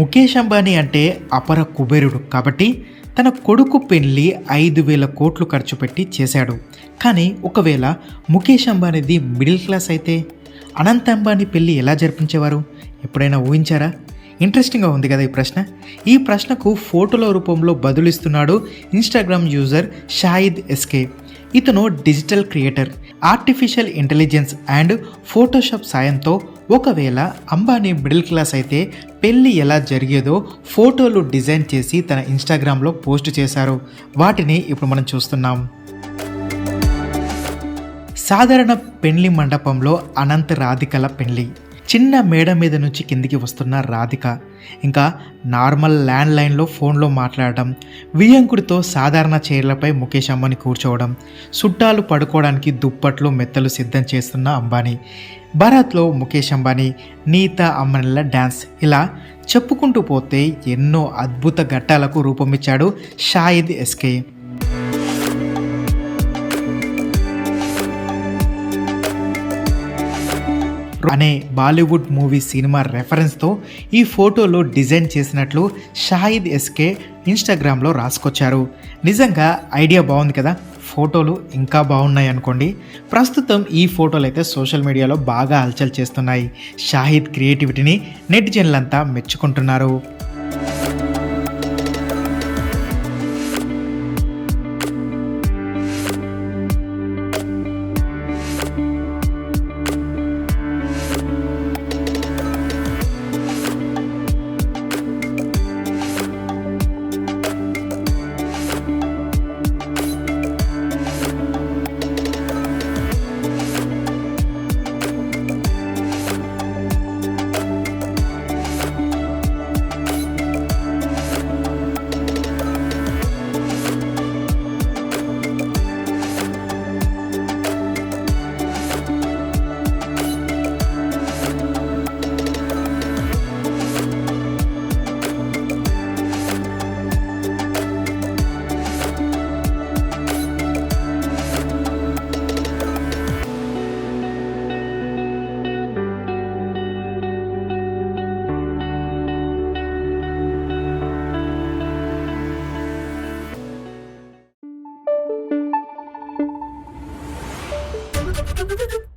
ముఖేష్ అంబానీ అంటే అపర కుబేరుడు కాబట్టి తన కొడుకు పెళ్ళి ఐదు వేల కోట్లు ఖర్చు పెట్టి చేశాడు. కానీ ఒకవేళ ముఖేష్ అంబానీది మిడిల్ క్లాస్ అయితే అనంత్ అంబానీ పెళ్ళి ఎలా జరిపించేవారు? ఎప్పుడైనా ఊహించారా? ఇంట్రెస్టింగ్గా ఉంది కదా ఈ ప్రశ్న. ఈ ప్రశ్నకు ఫోటోల రూపంలో బదులిస్తున్నాడు ఇన్స్టాగ్రామ్ యూజర్ షాయిద్ ఎస్కే. ఇతను digital creator artificial intelligence and Photoshop సాయంతో ఒకవేళ అంబానీ మిడిల్ క్లాస్ అయితే పెళ్ళి ఎలా జరిగేదో ఫోటోలు డిజైన్ చేసి తన ఇన్స్టాగ్రామ్లో పోస్ట్ చేశారు. వాటిని ఇప్పుడు మనం చూస్తున్నాం. సాధారణ పెళ్ళి మండపంలో అనంత రాధికల పెళ్ళి చిన్న మేడ మీద నుంచి కిందికి వస్తున్న రాధిక. ఇంకా నార్మల్ ల్యాండ్ లైన్లో ఫోన్లో మాట్లాడడం వియంకుడితో సాధారణ చైర్లపై ముఖేష్ అంబానీ కూర్చోవడం చుట్టాలు పడుకోవడానికి దుప్పట్లు మెత్తలు సిద్ధం చేస్తున్న అంబానీ. భారత్లో ముఖేష్ అంబానీ నీత అమ్మనిల డ్యాన్స్ ఇలా చెప్పుకుంటూ పోతే ఎన్నో అద్భుత ఘట్టాలకు రూపమిచ్చాడు షాయిద్ ఎస్కే. అనే బాలీవుడ్ మూవీ సినిమా రెఫరెన్స్తో ఈ ఫోటోలో డిజైన్ చేసినట్లు షాహిద్ ఎస్కే ఇన్స్టాగ్రామ్లో రాసుకొచ్చారు. నిజంగా ఐడియా బాగుంది కదా? ఫోటోలు ఇంకా బాగున్నాయి అనుకోండి. ప్రస్తుతం ఈ ఫోటోలు అయితే సోషల్ మీడియాలో బాగా హల్చల్ చేస్తున్నాయి. షాహిద్ క్రియేటివిటీని నెటిజన్లంతా మెచ్చుకుంటున్నారు. どどど。